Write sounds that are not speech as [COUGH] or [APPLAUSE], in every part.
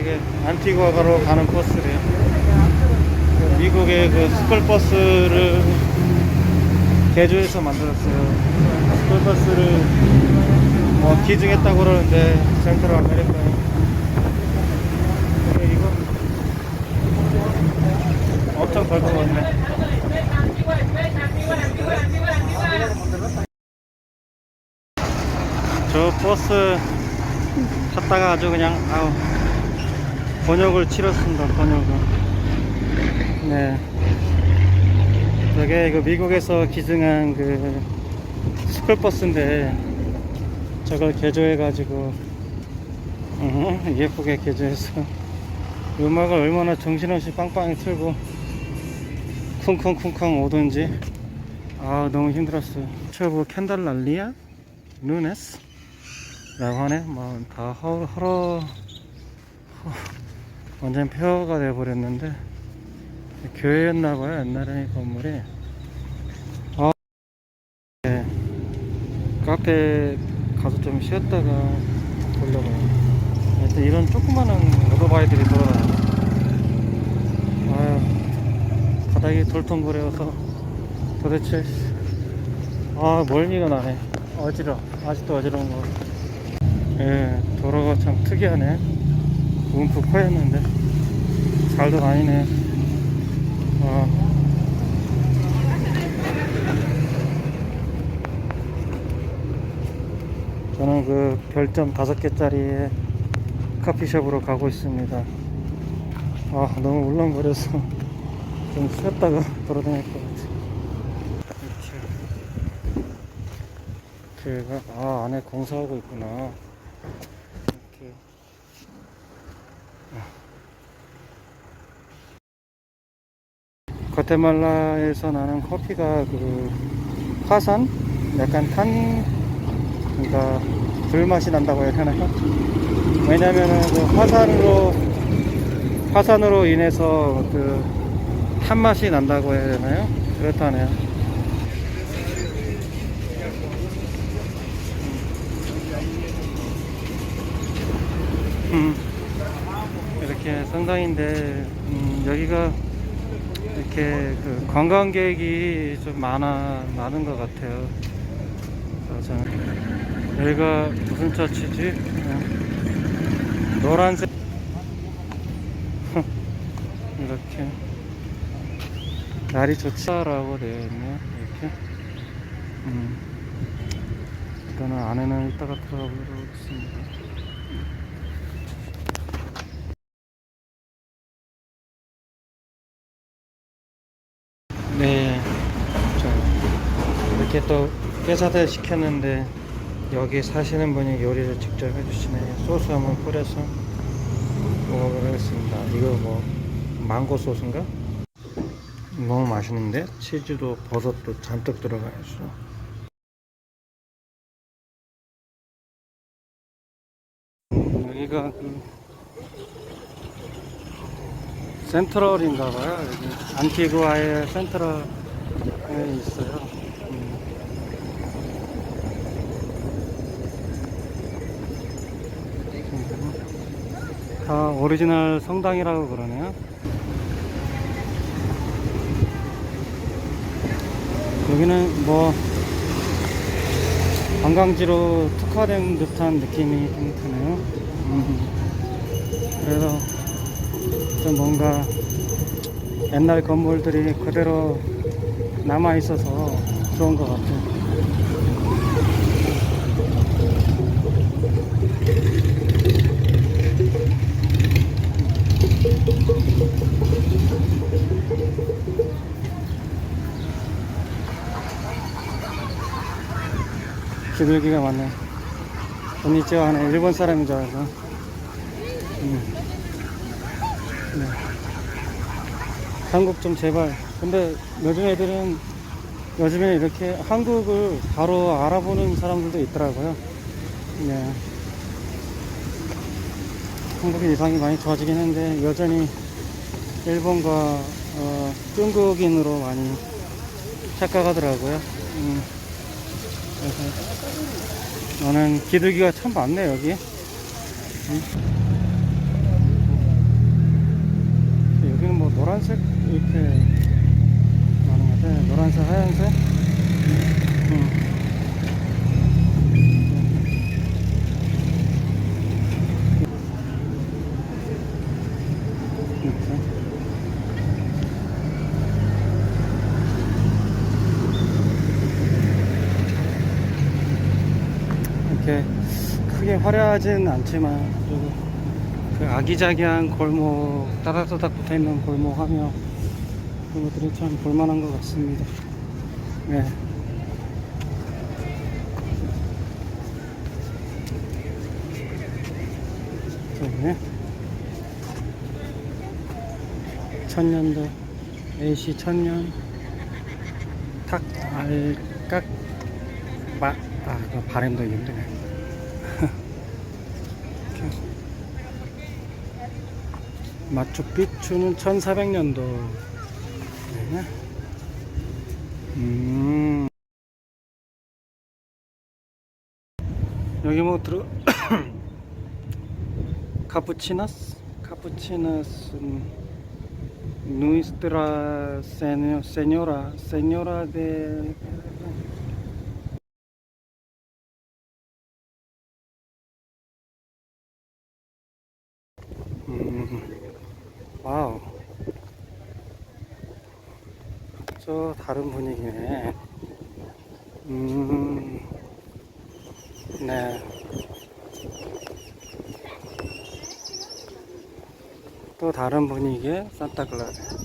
이게 안티구아가로 가는 버스래요. 그 미국의 그 스쿨버스를 개조해서 만들었어요. 스쿨버스를 뭐 기증했다고 그러는데 센트럴 아메리카에 이거 엄청 벌것 같네. 저 버스 탔다가 아주 그냥 아우 번역을 치렀습니다 번역을. 네. 저게 그 미국에서 기증한 그 스쿨버스인데 저걸 개조해 가지고 어, 예쁘게 개조해서 음악을 얼마나 정신없이 빵빵히 틀고 쿵쿵쿵쿵 오든지. 아 너무 힘들었어요. 저뭐 캔달 날리야 누네스? 라고 하네. 뭐다 헐어 완전 폐허가 돼버렸는데 교회였나봐요 옛날에 이 건물이. 아 네. 카페 가서 좀 쉬었다가 보려고요. 하여튼 이런 조그마한 오토바이들이 돌아다녀요. 바닥이 돌통거려서 도대체 아 멀미가 나네. 어지러 아직도 어지러운 거 예, 도로가 참 특이하네. 움푹 파였는데 잘도 다니네. 아. 저는 그 별점 다섯 개짜리 커피숍으로 가고 있습니다. 아, 너무 울렁거려서 좀 쉬었다가 [LAUGHS] 돌아다닐 것 같아. 이렇게. 이렇게, 아, 안에 공사하고 있구나. 이렇게. 과테말라에서 나는 커피가 그 화산? 약간 탄, 그러니까 불맛이 난다고 해야 되나요? 왜냐면은 그 화산으로, 화산으로 인해서 그 탄맛이 난다고 해야 되나요? 그렇다네요. 음, 이렇게 성당인데 음, 여기가 이렇게 그 관광객이 좀 많아 많은 것 같아요. 그래서 여기가 무슨 처치지? 어, 노란색 [LAUGHS] 이렇게 날이 좋다라고 되어 있네요. 이렇게 음, 일단은 안에는 이따가 들어가 보도록 하겠습니다. 네. 자, 이렇게 또 회사들 시켰는데 여기 사시는 분이 요리를 직접 해주시네요. 소스 한번 뿌려서 먹어보겠습니다. 이거 뭐 망고 소스인가? 너무 맛있는데 치즈도 버섯도 잔뜩 들어가 있어. 여기가 그 센트럴인가 봐요. 여기 안티구아의 센트럴에 있어요. 다 오리지널 성당이라고 그러네요. 여기는 뭐 관광지로 특화된 듯한 느낌이 좀 드네요. 음. 그래서 좀 뭔가 옛날 건물들이 그대로 남아 있어서 좋은 것 같아요. 비둘기가 많네. 언니죠 하네 일본 사람인 줄 알아서. 음. 네. 한국 좀 제발. 근데 요즘 애들은 요즘에 이렇게 한국을 바로 알아보는 사람들도 있더라고요. 네. 한국의 위상이 많이 좋아지긴 했는데 여전히 일본과 어, 중국인으로 많이 착각하더라고요. 음. 그래서 나는 기들기가 참 많네 여기. 여기는 뭐 노란색 이렇게 많은 것 같아요 노란색 하얀색? 응. 화려하진 않지만 그 아기자기한 골목 따닥따닥 붙어있는 골목 하며 그런 것들이 참 볼만한 것 같습니다 네. 저기 천년도 AC 천년 탁 알깍 마, 아, 그 힘드네. 이렇게. 마추픽추는 1400년도. 네. 음. 여기 뭐 들어 [COUGHS] 카푸치나스 카푸치나스는 누이스트 와우. 저 다른 분위기네. 음, 네. 또 다른 분위기의 산타클라스.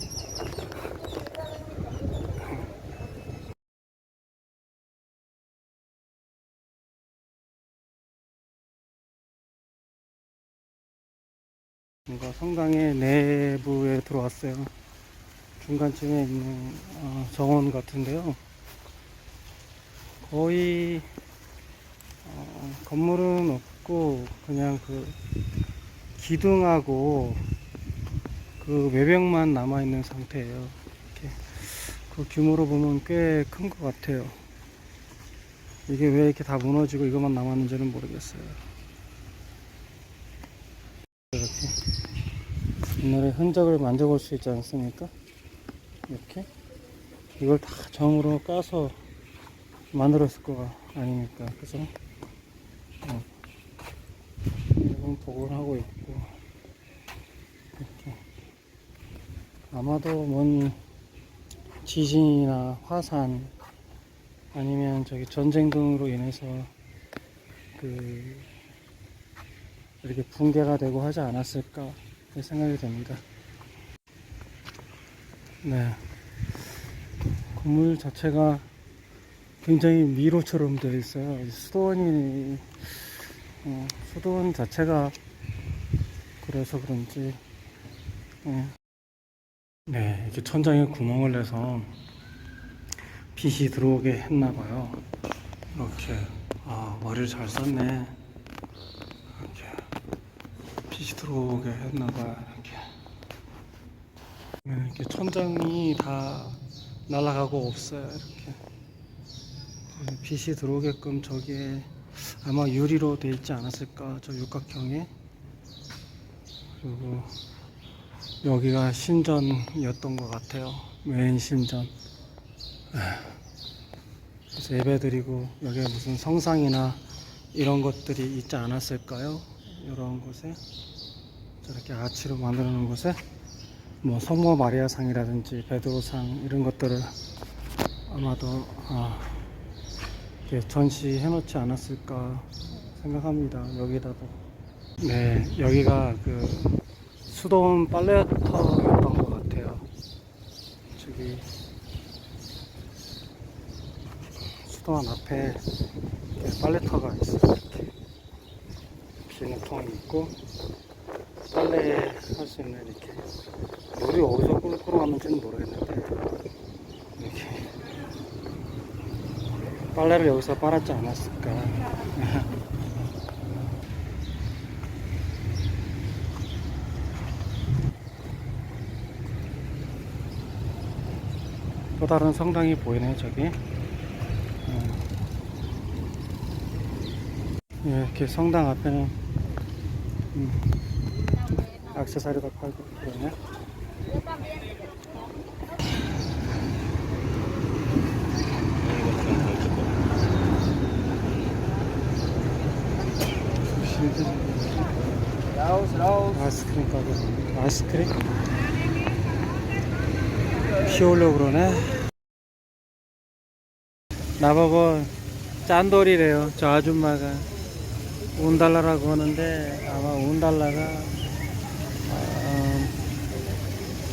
뭔가 성당의 내부에 들어왔어요. 중간쯤에 있는 어, 정원 같은데요. 거의 어, 건물은 없고 그냥 그 기둥하고 그 외벽만 남아 있는 상태예요. 이렇게 그 규모로 보면 꽤 큰 것 같아요. 이게 왜 이렇게 다 무너지고 이것만 남았는지는 모르겠어요. 이렇게 옛날에 흔적을 만져볼 수 있지 않습니까? 이렇게 이걸 다 정으로 까서 만들었을 거가 아니니까 그죠? 어. 이건 복원을 하고 있고 이렇게 아마도 뭔 지진이나 화산 아니면 저기 전쟁 등으로 인해서 그 이렇게 붕괴가 되고 하지 않았을까 생각이 됩니다. 네. 건물 자체가 굉장히 미로처럼 되어 있어요. 이 수도원이, 어, 수도원 자체가 그래서 그런지, 네. 네, 이렇게 천장에 구멍을 내서 빛이 들어오게 했나봐요. 이렇게, 아, 머리를 잘 썼네. 빛이 들어오게 했나봐요. 이렇게. 네, 이렇게 천장이 다 날아가고 없어요. 이렇게. 네, 빛이 들어오게끔 저기에 아마 유리로 돼 있지 않았을까. 저 육각형에. 그리고 여기가 신전이었던 것 같아요. 메인 신전. 그래서 예배 드리고 여기에 무슨 성상이나 이런 것들이 있지 않았을까요? 이런 곳에 저렇게 아치로 만들어 놓은 곳에 뭐 성모 마리아 상이라든지 베드로 상 이런 것들을 아마도 아, 이렇게 전시해 놓지 않았을까 생각합니다. 여기다도 네 여기가 그 수도원 빨래터였던 것 같아요. 저기 수도원 앞에 빨래터가 있어요. 이렇게 비누통이 있고 빨래 할 수 있는 이렇게 물이 어디서 꿀꿀 가는지는 모르겠는데 이렇게 빨래를 여기서 빨았지 않았을까 [LAUGHS] 또 다른 성당이 보이네요 저기 음. 예, 이렇게 성당 앞에는 음, 액세서리도 팔고 그러네. 아이스크림 가게. 아이스크림? 피올려 그러네. 나보고 짠돌이래요. 저 아줌마가 운달러라고 하는데 아마 운달러가 어,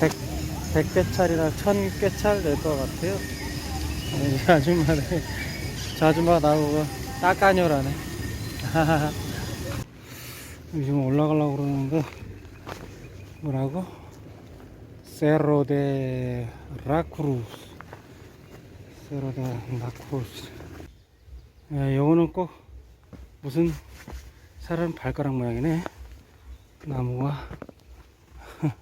100, 100개찰이나 1000개찰 될 것 같아요. 이 아줌마를 [LAUGHS] 저 아줌마가 나보고 따까녀라네. 지금 올라가려고 그러는데 뭐라고? 세로 데 라크루스 세로 데 라크루스 예, 요거는 꼭 무슨 사람 발가락 모양이네 나무가 [LAUGHS]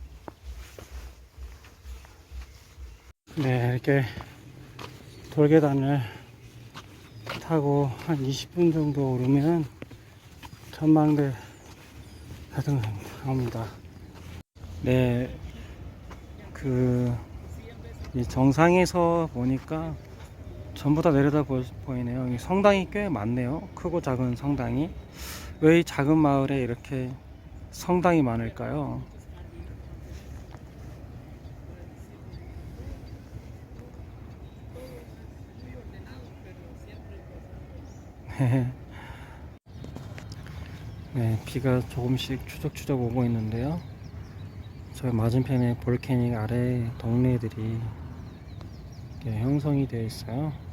네 이렇게 돌계단을 타고 한 20분 정도 오르면 전망대 하여튼 나옵니다. 네, 그, 이 정상에서 보니까 전부 다 내려다 보, 보이네요. 이 성당이 꽤 많네요. 크고 작은 성당이. 왜 이 작은 마을에 이렇게 성당이 많을까요? [LAUGHS] 네, 비가 조금씩 추적추적 오고 있는데요. 저희 맞은편에 볼케닉 아래 동네들이 형성이 되어 있어요.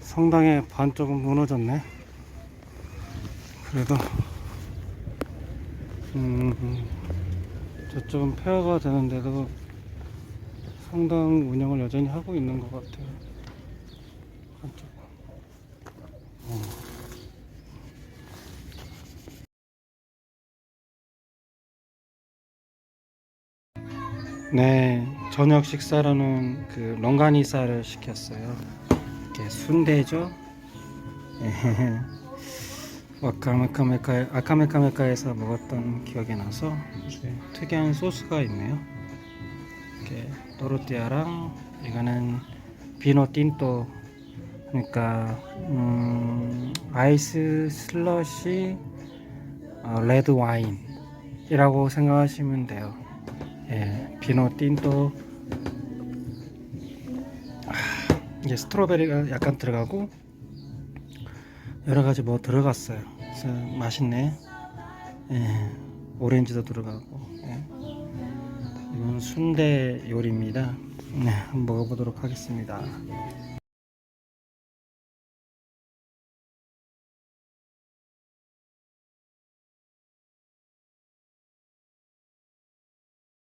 성당의 반쪽은 무너졌네. 그래도 음, 저쪽은 폐허가 되는데도 성당 운영을 여전히 하고 있는 것 같아요. 한쪽. 어. 네, 저녁 식사로는 그 longani사를 시켰어요. 이렇게 순대죠. [LAUGHS] 예. 와카메카메카 아카메카메카에서 먹었던 기억이 나서 특이한 소스가 있네요. 이렇게 또르띠아랑 이거는 비노 틴토 그러니까 음, 아이스 슬러시 어, 레드 와인이라고 생각하시면 돼요. 예, 비노 틴토 이제 스트로베리가 약간 들어가고 여러 가지 뭐 들어갔어요. 그래서 맛있네. 예, 오렌지도 들어가고. 예. 이건 순대 요리입니다. 네, 한번 먹어보도록 하겠습니다.